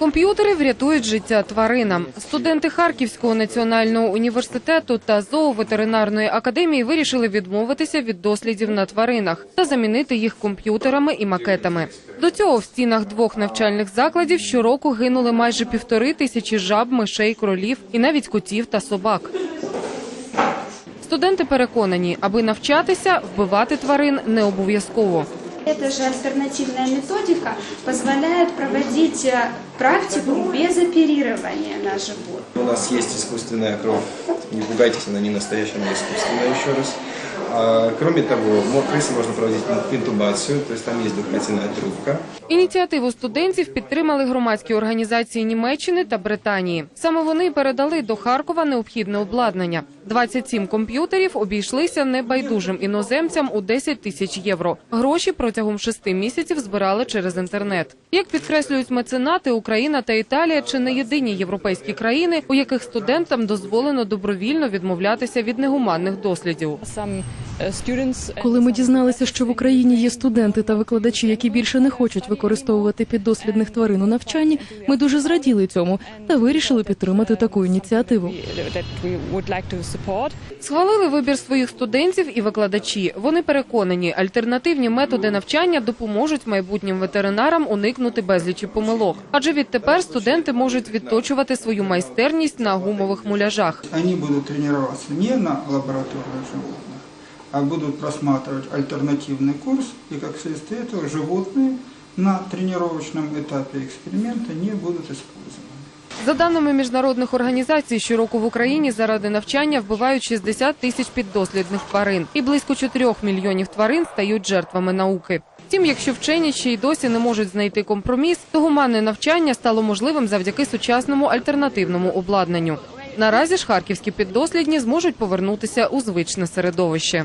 Комп'ютери врятують життя тваринам. Студенти Харківського національного університету та зооветеринарної академії вирішили відмовитися від дослідів на тваринах та замінити їх комп'ютерами і макетами. До цього в стінах двох навчальних закладів щороку гинули майже півтори тисячі жаб, мишей, кролів і навіть котів та собак. Студенти переконані, аби навчатися, вбивати тварин не обов'язково. Эта же альтернативная методика позволяет проводить э, практику без оперирования на животных. У нас есть искусственная кровь. Не пугайтесь, она не настоящая, она искусственная еще раз. А, кроме того, мо- крысы можно проводить интубацию, то есть там есть дыхательная трубка. Ініціативу студентів підтримали громадські організації Німеччини та Британії. Саме вони передали до Харкова необхідне обладнання. 27 комп'ютерів обійшлися небайдужим іноземцям у 10 тисяч євро. Гроші протягом шести місяців збирали через інтернет. Як підкреслюють меценати, Україна та Італія чи не єдині європейські країни, у яких студентам дозволено добровільно відмовлятися від негуманних дослідів. коли ми дізналися, що в Україні є студенти та викладачі, які більше не хочуть використовувати піддослідних тварин у навчанні, ми дуже зраділи цьому та вирішили підтримати таку ініціативу. Схвалили вибір своїх студентів і викладачі. Вони переконані, альтернативні методи навчання допоможуть майбутнім ветеринарам уникнути безлічі помилок. Адже відтепер студенти можуть відточувати свою майстерність на гумових муляжах. Они будут тренироваться не на лабораторных животных, а будут просматривать альтернативный курс, и как следствие этого животные на тренировочном этапе эксперимента не будут использованы. За даними міжнародних організацій, щороку в Україні заради навчання вбивають 60 тисяч піддослідних тварин, і близько 4 мільйонів тварин стають жертвами науки. Втім, якщо вчені ще й досі не можуть знайти компроміс, то гуманне навчання стало можливим завдяки сучасному альтернативному обладнанню. Наразі ж харківські піддослідні зможуть повернутися у звичне середовище.